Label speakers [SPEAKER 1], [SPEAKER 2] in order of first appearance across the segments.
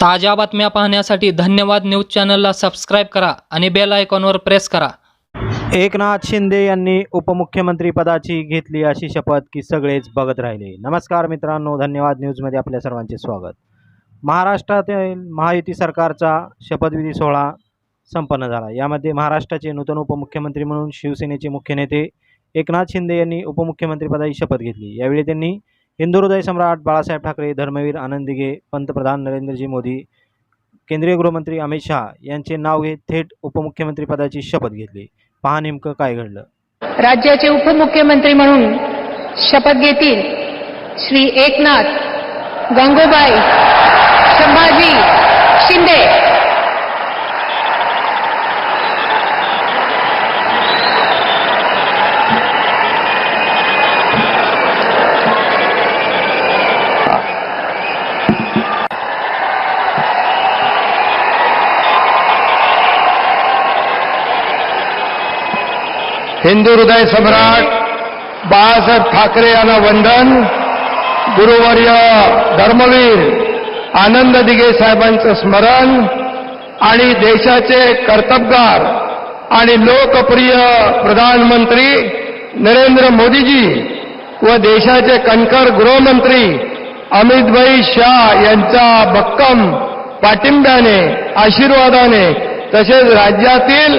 [SPEAKER 1] ताज्या बातम्या पाहण्यासाठी धन्यवाद न्यूज चॅनलला सबस्क्राईब करा आणि बेल आयकॉनवर प्रेस करा.
[SPEAKER 2] एकनाथ शिंदे यांनी उपमुख्यमंत्रीपदाची घेतली अशी शपथ की सगळेच बघत राहिले. नमस्कार मित्रांनो धन्यवाद न्यूजमध्ये आपल्या सर्वांचे स्वागत. महाराष्ट्रातील महायुती सरकारचा शपथविधी सोहळा संपन्न झाला. यामध्ये महाराष्ट्राचे नूतन उपमुख्यमंत्री म्हणून शिवसेनेचे मुख्य नेते एकनाथ शिंदे यांनी उपमुख्यमंत्रीपदाची शपथ घेतली. यावेळी त्यांनी हिंदू हृदय सम्राट बाळासाहेब ठाकरे धर्मवीर आनंदिगे पंतप्रधान नरेंद्रजी मोदी केंद्रीय गृहमंत्री अमित शहा यांचे नाव घेत थेट उपमुख्यमंत्रीपदाची शपथ घेतली. पहा नेमकं काय घडलं.
[SPEAKER 3] राज्याचे उपमुख्यमंत्री म्हणून शपथ घेतील श्री एकनाथ गंगोबाई संभाजी शिंदे.
[SPEAKER 4] हिंदू हृदय सम्राट बाळासाहेब ठाकरे यांना वंदन. गुरुवर्य धर्मवीर आनंद दिघे साहेबांचं स्मरण आणि देशाचे कर्तबगार आणि लोकप्रिय प्रधानमंत्री नरेंद्र मोदीजी व देशाचे कणकर गृहमंत्री अमितभाई शाह यांच्या भक्कम पाठिंब्याने आशीर्वादाने तसेच राज्यातील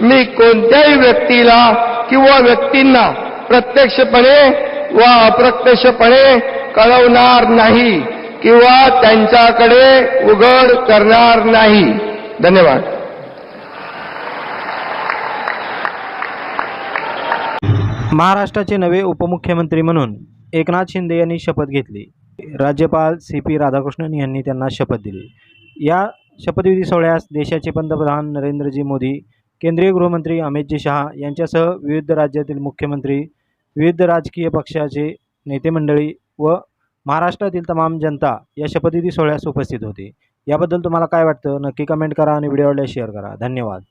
[SPEAKER 4] मी कोणत्याही व्यक्तीला किंवा व्यक्तींना प्रत्यक्षपणे व अप्रत्यक्षपणे कळवणार नाही किंवा त्यांच्याकडे उघड करणार नाही. धन्यवाद.
[SPEAKER 2] महाराष्ट्राचे नवे उपमुख्यमंत्री म्हणून एकनाथ शिंदे यांनी शपथ घेतली. राज्यपाल सी पी राधाकृष्णन यांनी त्यांना शपथ दिली. या शपथविधी सोहळ्यास देशाचे पंतप्रधान नरेंद्रजी मोदी केंद्रीय गृहमंत्री अमितजी शहा यांच्यासह विविध राज्यातील मुख्यमंत्री विविध राजकीय पक्षाचे नेते मंडळी व महाराष्ट्रातील तमाम जनता या शपथविधी सोहळ्यास उपस्थित होते. याबद्दल तुम्हाला काय वाटतं? नक्की कमेंट करा आणि व्हिडिओला शेअर करा. धन्यवाद.